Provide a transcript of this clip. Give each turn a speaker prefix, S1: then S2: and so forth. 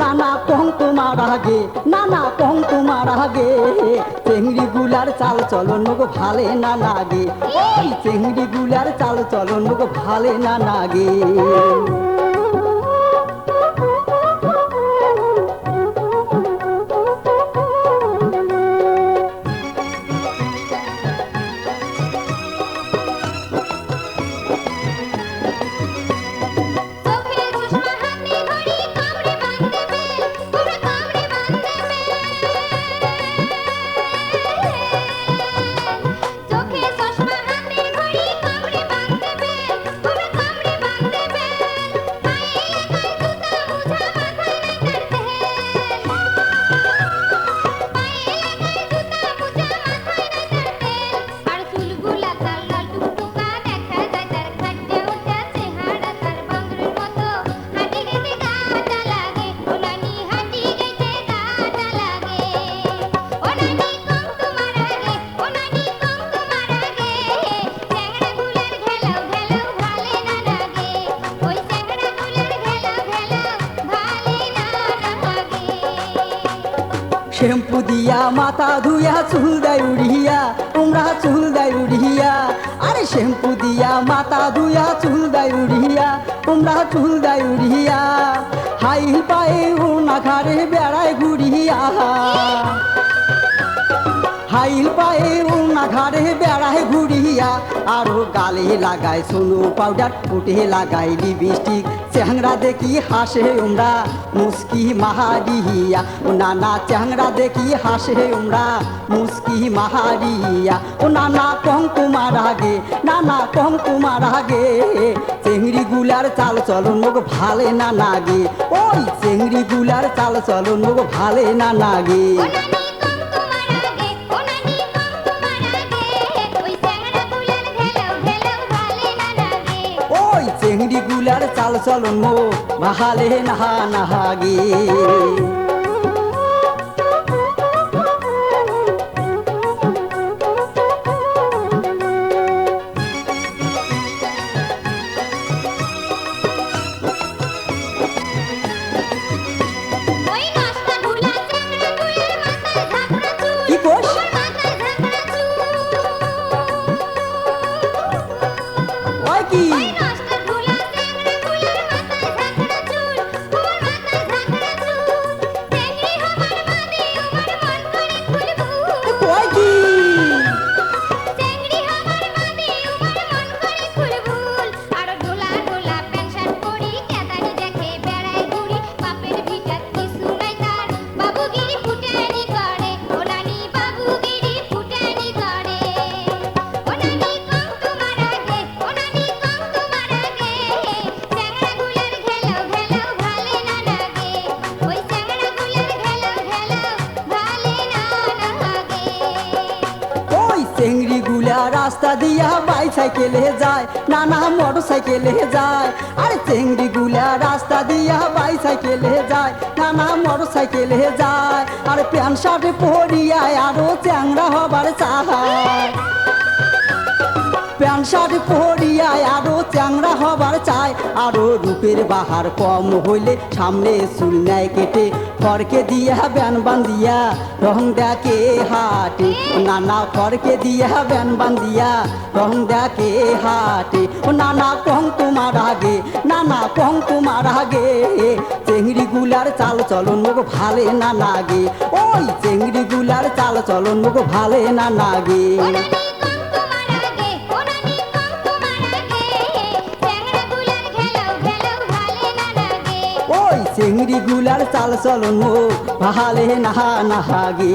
S1: নানা কং তোমার আগে, নানা কং তোমার আগে। চেংড়ি গুলার চাল চলন গো ভালে না লাগে চেংড়ি গুলার চাল চলন গো ভালে না লাগে শ্যাম্পু দিয়া, মাথা ধুইয়া, চুল দেয় উড়িয়া, উমরা চুল দেয় উড়িয়া। আরে শ্যাম্পু দিয়া, মাথা ধুইয়া, চুল দেয় উড়িয়া, উমরা চুল দেয় উড়িয়া। হাই পায়ে উনা ঘরে বেড়ায় ঘুরিয়া। হাইল পায়ে উনা ঘরে বেড়ায় ঘুরিয়া আরও গালে লাগায় সোনো পাউডার ফুটে লাগায় লিপস্টিক চ্যাংরা দেখি হাসে উমরা, মুস্কি মাহারিয়া। ও নানা চ্যাংরা দেখি হাসে উমরা, মুস্কি মাহারিয়া। ও নানা কম তোমার আগে, নানা কম তোমার আগে। চেংড়ি গুলার চাল চলন মুখ ভালে না লাগে ওই চেংড়ি গুলার চাল চলন মুখ ভালে না লাগে চেংড়ি গুলার চাল চলন মো। ভালে নাহা নাহাগে। রাস্তা দিয়া বাইসাইকেলে যায়, নানা মোটর সাইকেলে যায়। আরে চেংড়ি গুলা রাস্তা দিয়া বাইসাইকেলে যায়, নানা মোটর সাইকেলে যায়। আর প্যান্ট শার্ট পরিয়ায় আরও চ্যাংরা হবার চায়। প্যান্ট শার্ট পরিয়ায় আরও চ্যাংরা হবার চায়। আরও রূপের বাহার কম হইলে সামনে চুল নেয় কেটে খড়কে দিয়া ব্যান বান্দিয়া রং দেখে হাটে। নানা খড়কে দিয়া ব্যান বান্দিয়া রং দেখে হাটে। ও নানা কং তোমার আগে, নানা কং তোমার আগে। চেংড়ি গুলার চাল চলন মুখ ভালে না লাগে ওই চেংড়ি গুলার চাল চলন মুখ ভালে না লাগে ওই চেংড়ি গুলার চাল চলন মো ভালে নাহা নাহাগে।